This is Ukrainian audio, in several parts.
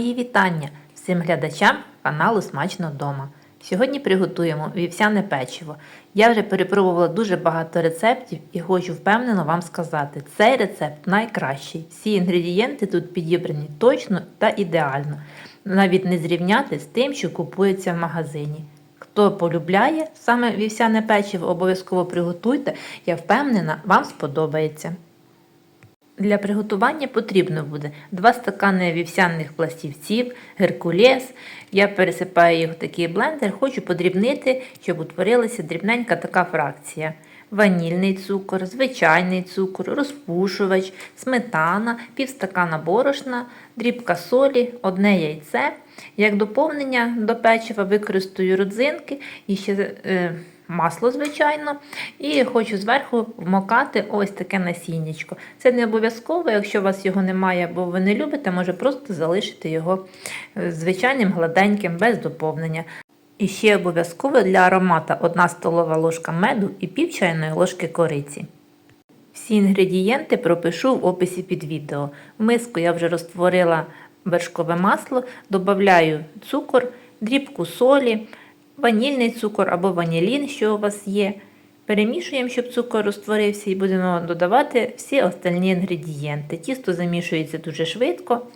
вітання всім глядачам каналу Смачно вдома. Сьогодні приготуємо вівсяне печиво. Я вже перепробувала дуже багато рецептів і хочу впевнено вам сказати, цей рецепт найкращий. Всі інгредієнти тут підібрані точно та ідеально, навіть не зрівняти з тим, що купується в магазині. Хто полюбляє саме вівсяне печиво, обов'язково приготуйте. Я впевнена, вам сподобається. Для приготування потрібно буде 2 стакани вівсяних пластівців, геркулес. Я пересипаю їх в такий блендер, хочу подрібнити, щоб утворилася дрібненька така фракція. Ванільний цукор, звичайний цукор, розпушувач, сметана, пів стакана борошна, дрібка солі, одне яйце. Як доповнення до печива використаю родзинки і ще е, масло, звичайно, і хочу зверху вмокати ось таке насіннячко. Це не обов'язково, якщо у вас його немає, або ви не любите, може просто залишити його е, звичайним гладеньким, без доповнення. І ще обов'язково для аромата 1 столова ложка меду і пів чайної ложки кориці. Всі інгредієнти пропишу в описі під відео. В миску я вже розтворила вершкове масло, додаю цукор, дрібку солі, ванільний цукор або ванілін, що у вас є. Перемішуємо, щоб цукор розтворився, і будемо додавати всі остальні інгредієнти. Тісто замішується дуже швидко.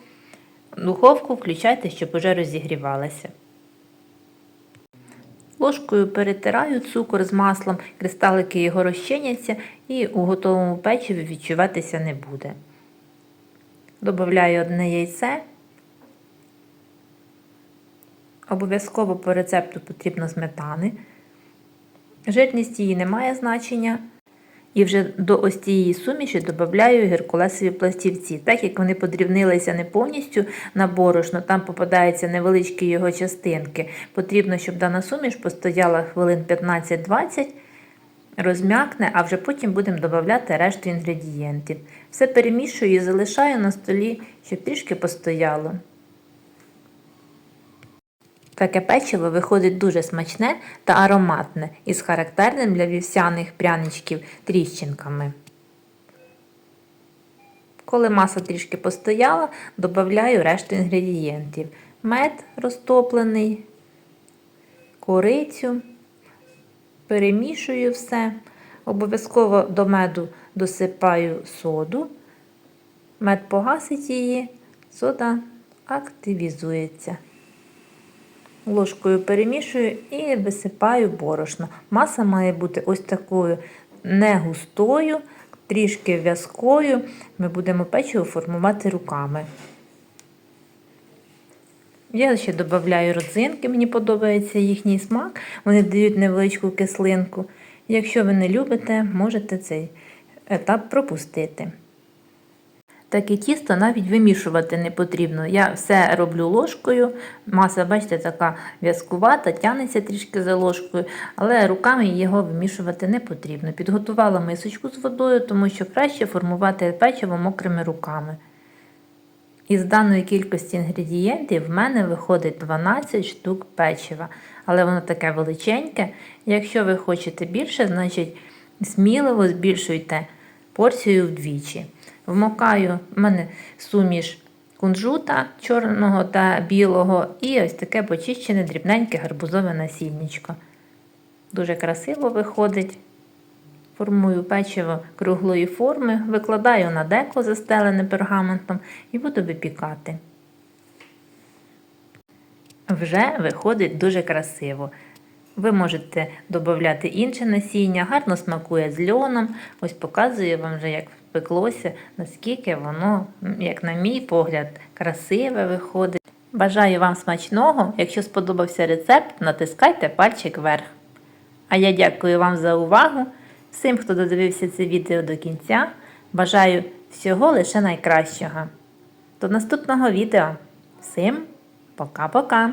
Духовку включайте, щоб уже розігрівалося. Ложкою перетираю цукор з маслом, кристалики його розчиняться і у готовому печиві відчуватися не буде. Добавляю одне яйце. Обов'язково по рецепту потрібно сметани. Жирність її не має значення. І вже до ось цієї суміші додаю геркулесові пластівці. Так як вони подрібнилися не повністю на борошно, там попадаються невеличкі його частинки. Потрібно, щоб дана суміш постояла хвилин 15-20, розм'якне, а вже потім будемо додавати решту інгредієнтів. Все перемішую і залишаю на столі, щоб трішки постояло. Таке печиво виходить дуже смачне та ароматне із характерним для вівсяних пряничків тріщинками. Коли маса трішки постояла, додаю решту інгредієнтів. Мед розтоплений, корицю, перемішую все. Обов'язково до меду досипаю соду. Мед погасить її, сода активізується. Ложкою перемішую і висипаю борошно. Маса має бути ось такою не густою, трішки в'язкою. Ми будемо печиво формувати руками. Я ще додаю родзинки, мені подобається їхній смак, вони дають невеличку кислинку. Якщо ви не любите, можете цей етап пропустити. Таке тісто навіть вимішувати не потрібно. Я все роблю ложкою. Маса, бачите, така в'язкувата, тянеться трішки за ложкою, але руками його вимішувати не потрібно. Підготувала мисочку з водою, тому що краще формувати печиво мокрими руками. Із даної кількості інгредієнтів в мене виходить 12 штук печива, але воно таке величеньке. Якщо ви хочете більше, значить сміливо збільшуйте порцію вдвічі. Вмокаю в мене суміш кунжута чорного та білого, і ось таке почищене дрібненьке гарбузове насіннячко. Дуже красиво виходить. Формую печиво круглої форми, викладаю на деко застелене пергаментом і буду випікати. Вже виходить дуже красиво. Ви можете додати інше насіння, гарно смакує з льоном. Ось показую вам вже, як пеклося, наскільки воно, як на мій погляд, красиве виходить. Бажаю вам смачного! Якщо сподобався рецепт, натискайте пальчик вверх. А я дякую вам за увагу. Всім, хто додивився це відео до кінця, бажаю всього лише найкращого. До наступного відео. Всім пока-пока!